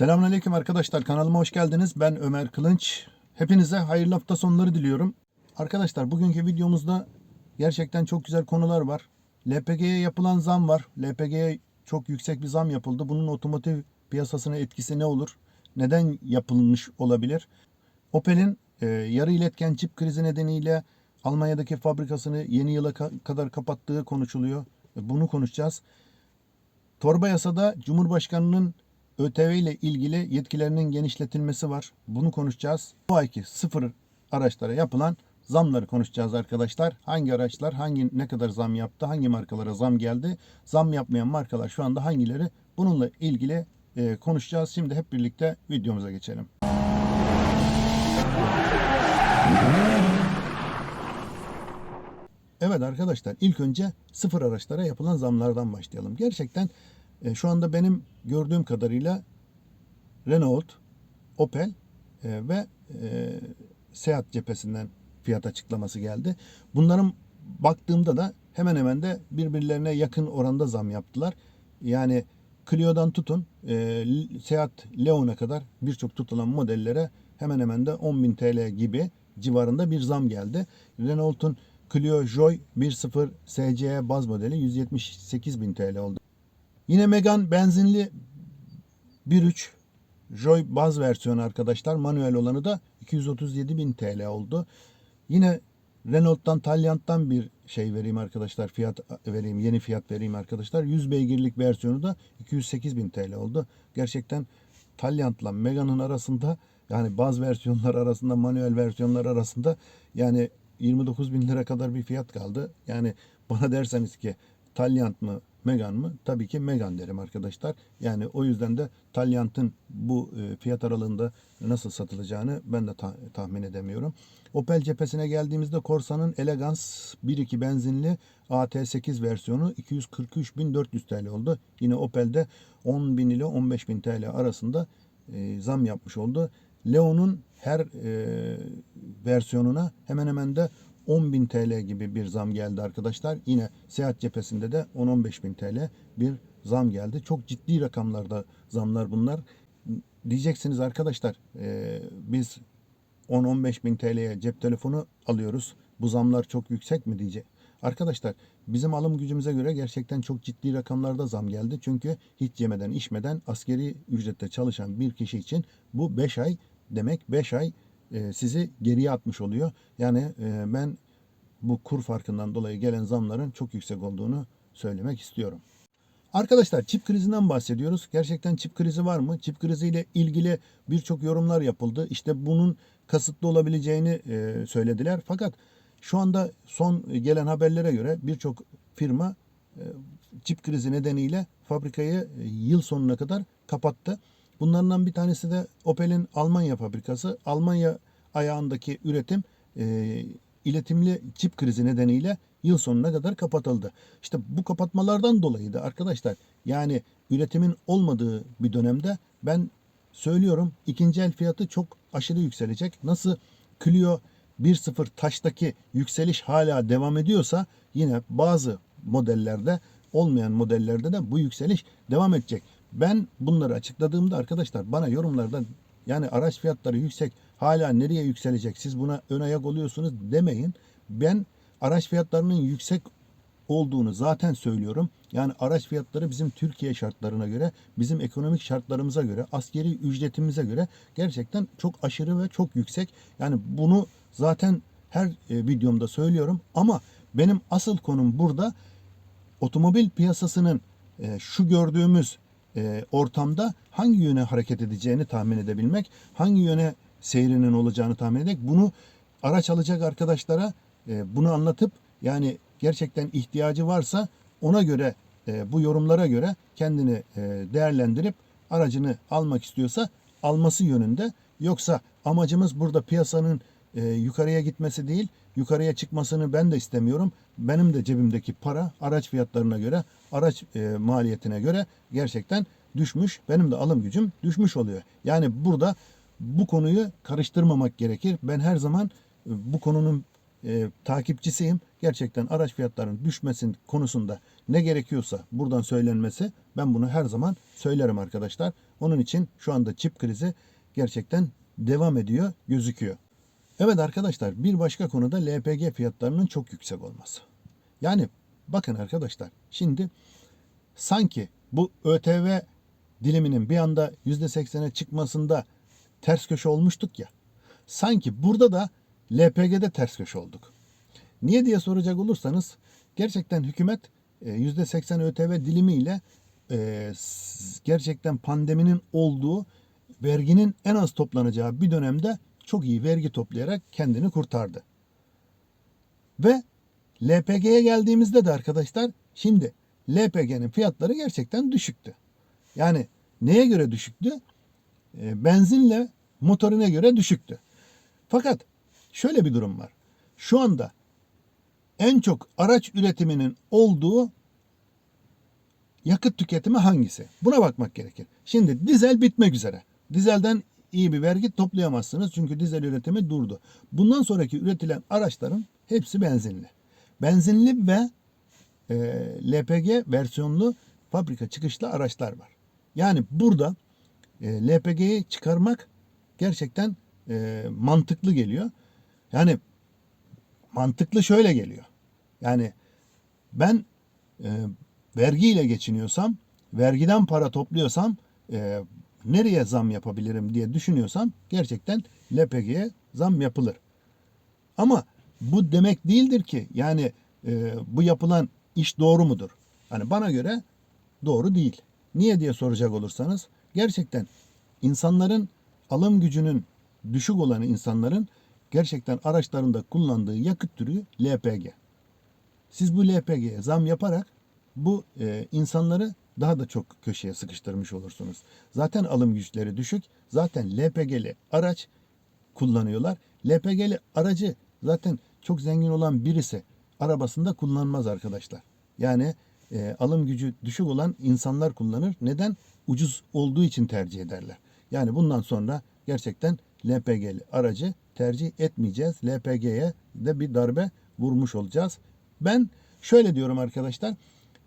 Selamünaleyküm arkadaşlar. Kanalıma hoş geldiniz. Ben Ömer Kılınç. Hepinize hayırlı hafta sonları diliyorum. Arkadaşlar bugünkü videomuzda gerçekten çok güzel konular var. LPG'ye yapılan zam var. LPG'ye çok yüksek bir zam yapıldı. Bunun otomotiv piyasasına etkisi ne olur? Neden yapılmış olabilir? Opel'in e, yarı iletken çip krizi nedeniyle Almanya'daki fabrikasını yeni yıla ka- kadar kapattığı konuşuluyor. E, Bunu konuşacağız. Torba yasada Cumhurbaşkanı'nın ÖTV ile ilgili yetkilerinin genişletilmesi var. Bunu konuşacağız. Bu ayki sıfır araçlara yapılan zamları konuşacağız arkadaşlar. Hangi araçlar hangi ne kadar zam yaptı, hangi markalara zam geldi, zam yapmayan markalar şu anda hangileri? Bununla ilgili e, konuşacağız. Şimdi hep birlikte videomuza geçelim. Evet arkadaşlar ilk önce sıfır araçlara yapılan zamlardan başlayalım. Gerçekten e, şu anda benim gördüğüm kadarıyla Renault, Opel e, ve e, Seat cephesinden fiyat açıklaması geldi. Bunların baktığımda da hemen hemen de birbirlerine yakın oranda zam yaptılar. Yani Clio'dan tutun e, Seat Leon'a kadar birçok tutulan modellere hemen hemen de 10.000 TL gibi civarında bir zam geldi. Renault'un Clio Joy 1.0 SCE baz modeli 178.000 TL oldu. Yine Megane benzinli 1.3 Joy baz versiyonu arkadaşlar. Manuel olanı da 237.000 TL oldu. Yine Renault'tan Taliant'tan bir şey vereyim arkadaşlar. Fiyat vereyim, yeni fiyat vereyim arkadaşlar. 100 beygirlik versiyonu da 208.000 TL oldu. Gerçekten Taliant'la Megane'ın arasında yani baz versiyonlar arasında, manuel versiyonlar arasında yani 29 bin lira kadar bir fiyat kaldı. Yani bana derseniz ki Taliant mı Megane mı? Tabii ki Megane derim arkadaşlar. Yani o yüzden de Taliant'ın bu e, fiyat aralığında nasıl satılacağını ben de ta- tahmin edemiyorum. Opel cephesine geldiğimizde Corsa'nın Elegance 1.2 benzinli AT8 versiyonu 243.400 TL oldu. Yine Opel'de 10.000 ile 15.000 TL arasında e, zam yapmış oldu. Leon'un her e, versiyonuna hemen hemen de 10.000 TL gibi bir zam geldi arkadaşlar. Yine seyahat cephesinde de 10-15 TL bir zam geldi. Çok ciddi rakamlarda zamlar bunlar. Diyeceksiniz arkadaşlar e, biz 10-15 bin TL'ye cep telefonu alıyoruz. Bu zamlar çok yüksek mi diyecek. Arkadaşlar bizim alım gücümüze göre gerçekten çok ciddi rakamlarda zam geldi. Çünkü hiç yemeden içmeden askeri ücrette çalışan bir kişi için bu 5 ay demek 5 ay e, sizi geriye atmış oluyor. Yani e, ben bu kur farkından dolayı gelen zamların çok yüksek olduğunu söylemek istiyorum. Arkadaşlar çip krizinden bahsediyoruz. Gerçekten çip krizi var mı? Çip kriziyle ilgili birçok yorumlar yapıldı. İşte bunun kasıtlı olabileceğini e, söylediler. Fakat şu anda son gelen haberlere göre birçok firma çip krizi nedeniyle fabrikayı yıl sonuna kadar kapattı. Bunlardan bir tanesi de Opel'in Almanya fabrikası. Almanya ayağındaki üretim e, iletimli çip krizi nedeniyle yıl sonuna kadar kapatıldı. İşte bu kapatmalardan dolayı da arkadaşlar yani üretimin olmadığı bir dönemde ben söylüyorum ikinci el fiyatı çok aşırı yükselecek. Nasıl Clio 1.0 taştaki yükseliş hala devam ediyorsa yine bazı modellerde olmayan modellerde de bu yükseliş devam edecek. Ben bunları açıkladığımda arkadaşlar bana yorumlarda yani araç fiyatları yüksek hala nereye yükselecek siz buna ön ayak oluyorsunuz demeyin. Ben araç fiyatlarının yüksek olduğunu zaten söylüyorum. Yani araç fiyatları bizim Türkiye şartlarına göre, bizim ekonomik şartlarımıza göre, askeri ücretimize göre gerçekten çok aşırı ve çok yüksek. Yani bunu zaten her e, videomda söylüyorum ama benim asıl konum burada otomobil piyasasının e, şu gördüğümüz e, ortamda hangi yöne hareket edeceğini tahmin edebilmek, hangi yöne seyrinin olacağını tahmin etmek, bunu araç alacak arkadaşlara e, bunu anlatıp yani gerçekten ihtiyacı varsa ona göre e, bu yorumlara göre kendini değerlendirip aracını almak istiyorsa alması yönünde. Yoksa amacımız burada piyasanın yukarıya gitmesi değil, yukarıya çıkmasını ben de istemiyorum. Benim de cebimdeki para araç fiyatlarına göre, araç e, maliyetine göre gerçekten düşmüş. Benim de alım gücüm düşmüş oluyor. Yani burada bu konuyu karıştırmamak gerekir. Ben her zaman e, bu konunun e, takipçisiyim. Gerçekten araç fiyatlarının düşmesin konusunda ne gerekiyorsa buradan söylenmesi ben bunu her zaman söylerim arkadaşlar. Onun için şu anda çip krizi gerçekten devam ediyor gözüküyor. Evet arkadaşlar bir başka konuda LPG fiyatlarının çok yüksek olması. Yani bakın arkadaşlar şimdi sanki bu ÖTV diliminin bir anda %80'e çıkmasında ters köşe olmuştuk ya. Sanki burada da LPG'de ters köşe olduk. Niye diye soracak olursanız gerçekten hükümet e, %80 ÖTV dilimiyle e, gerçekten pandeminin olduğu verginin en az toplanacağı bir dönemde çok iyi vergi toplayarak kendini kurtardı. Ve LPG'ye geldiğimizde de arkadaşlar şimdi LPG'nin fiyatları gerçekten düşüktü. Yani neye göre düşüktü? E, benzinle motorine göre düşüktü. Fakat şöyle bir durum var. Şu anda en çok araç üretiminin olduğu yakıt tüketimi hangisi? Buna bakmak gerekir. Şimdi dizel bitmek üzere. Dizelden iyi bir vergi toplayamazsınız çünkü dizel üretimi durdu. Bundan sonraki üretilen araçların hepsi benzinli. Benzinli ve e, LPG versiyonlu fabrika çıkışlı araçlar var. Yani burada e, LPG'yi çıkarmak gerçekten e, mantıklı geliyor. Yani mantıklı şöyle geliyor. Yani ben e, vergiyle geçiniyorsam, vergiden para topluyorsam e, nereye zam yapabilirim diye düşünüyorsam gerçekten LPG'ye zam yapılır. Ama bu demek değildir ki yani e, bu yapılan iş doğru mudur? Hani bana göre doğru değil. Niye diye soracak olursanız gerçekten insanların alım gücünün düşük olan insanların gerçekten araçlarında kullandığı yakıt türü LPG. Siz bu LPG'ye zam yaparak bu e, insanları daha da çok köşeye sıkıştırmış olursunuz. Zaten alım güçleri düşük. Zaten LPG'li araç kullanıyorlar. LPG'li aracı zaten çok zengin olan birisi arabasında kullanmaz arkadaşlar. Yani e, alım gücü düşük olan insanlar kullanır. Neden? Ucuz olduğu için tercih ederler. Yani bundan sonra gerçekten LPG'li aracı tercih etmeyeceğiz. LPG'ye de bir darbe vurmuş olacağız. Ben şöyle diyorum arkadaşlar.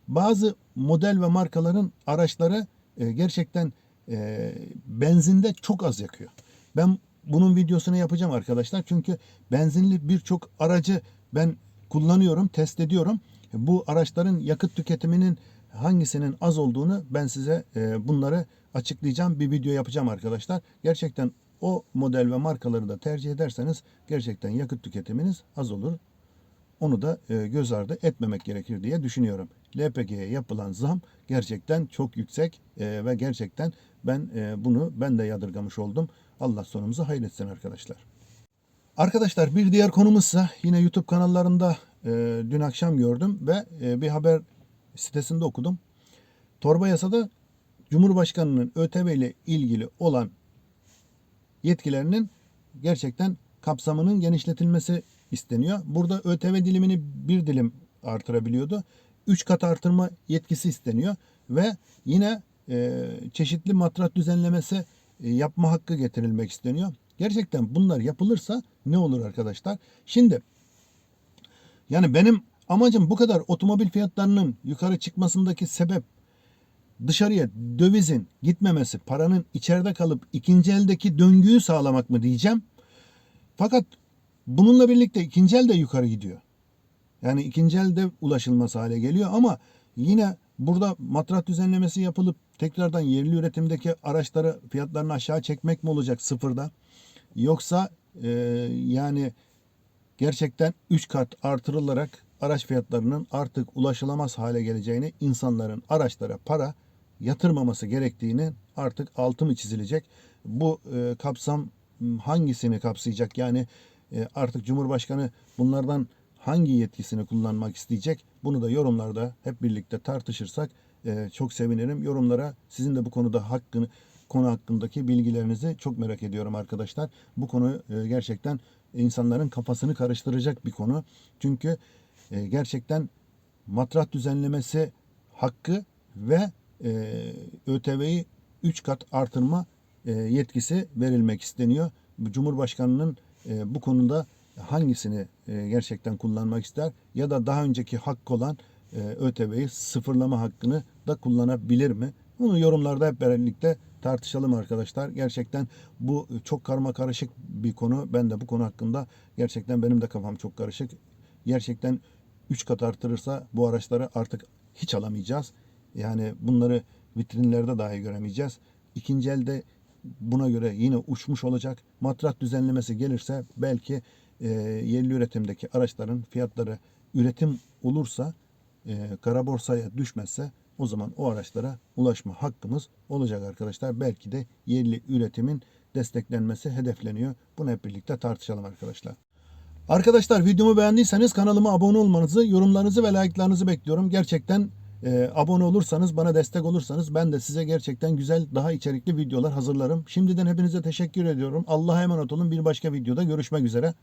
Bazı model ve markaların araçları e, gerçekten e, benzinde çok az yakıyor. Ben bunun videosunu yapacağım arkadaşlar. Çünkü benzinli birçok aracı ben kullanıyorum, test ediyorum. Bu araçların yakıt tüketiminin hangisinin az olduğunu ben size e, bunları açıklayacağım. Bir video yapacağım arkadaşlar. Gerçekten o model ve markaları da tercih ederseniz gerçekten yakıt tüketiminiz az olur. Onu da e, göz ardı etmemek gerekir diye düşünüyorum. LPG'ye yapılan zam gerçekten çok yüksek e, ve gerçekten ben bunu ben de yadırgamış oldum. Allah sonumuzu hayretsin arkadaşlar. Arkadaşlar bir diğer konumuzsa yine YouTube kanallarında e, dün akşam gördüm ve e, bir haber sitesinde okudum. Torba yasada Cumhurbaşkanının ÖTV ile ilgili olan yetkilerinin gerçekten kapsamının genişletilmesi isteniyor. Burada ÖTV dilimini bir dilim artırabiliyordu. Üç kat artırma yetkisi isteniyor ve yine e, çeşitli matrat düzenlemesi yapma hakkı getirilmek isteniyor. Gerçekten bunlar yapılırsa ne olur arkadaşlar? Şimdi yani benim amacım bu kadar otomobil fiyatlarının yukarı çıkmasındaki sebep dışarıya dövizin gitmemesi, paranın içeride kalıp ikinci eldeki döngüyü sağlamak mı diyeceğim. Fakat bununla birlikte ikinci el de yukarı gidiyor. Yani ikinci elde ulaşılması hale geliyor ama yine burada matrat düzenlemesi yapılıp tekrardan yerli üretimdeki araçları fiyatlarını aşağı çekmek mi olacak sıfırda? Yoksa e, yani gerçekten 3 kat artırılarak araç fiyatlarının artık ulaşılamaz hale geleceğini, insanların araçlara para yatırmaması gerektiğini artık altı mı çizilecek? Bu e, kapsam hangisini kapsayacak? Yani e, artık Cumhurbaşkanı bunlardan hangi yetkisini kullanmak isteyecek? Bunu da yorumlarda hep birlikte tartışırsak e, çok sevinirim. Yorumlara sizin de bu konuda hakkını konu hakkındaki bilgilerinizi çok merak ediyorum arkadaşlar. Bu konu e, gerçekten insanların kafasını karıştıracak bir konu. Çünkü e, gerçekten matrat düzenlemesi hakkı ve e, ÖTV'yi 3 kat artırma e, yetkisi verilmek isteniyor. Cumhurbaşkanının e, bu konuda hangisini e, gerçekten kullanmak ister ya da daha önceki hakkı olan e, ÖTV'yi sıfırlama hakkını da kullanabilir mi? Bunu yorumlarda hep birlikte tartışalım arkadaşlar. Gerçekten bu çok karma karışık bir konu. Ben de bu konu hakkında gerçekten benim de kafam çok karışık. Gerçekten 3 kat artırırsa bu araçları artık hiç alamayacağız. Yani bunları vitrinlerde dahi göremeyeceğiz. İkinci elde buna göre yine uçmuş olacak. Matrat düzenlemesi gelirse belki e, yerli üretimdeki araçların fiyatları üretim olursa e, kara borsaya düşmezse o zaman o araçlara ulaşma hakkımız olacak arkadaşlar. Belki de yerli üretimin desteklenmesi hedefleniyor. Bunu hep birlikte tartışalım arkadaşlar. Arkadaşlar videomu beğendiyseniz kanalıma abone olmanızı, yorumlarınızı ve like'larınızı bekliyorum. Gerçekten e, abone olursanız, bana destek olursanız ben de size gerçekten güzel, daha içerikli videolar hazırlarım. Şimdiden hepinize teşekkür ediyorum. Allah'a emanet olun. Bir başka videoda görüşmek üzere.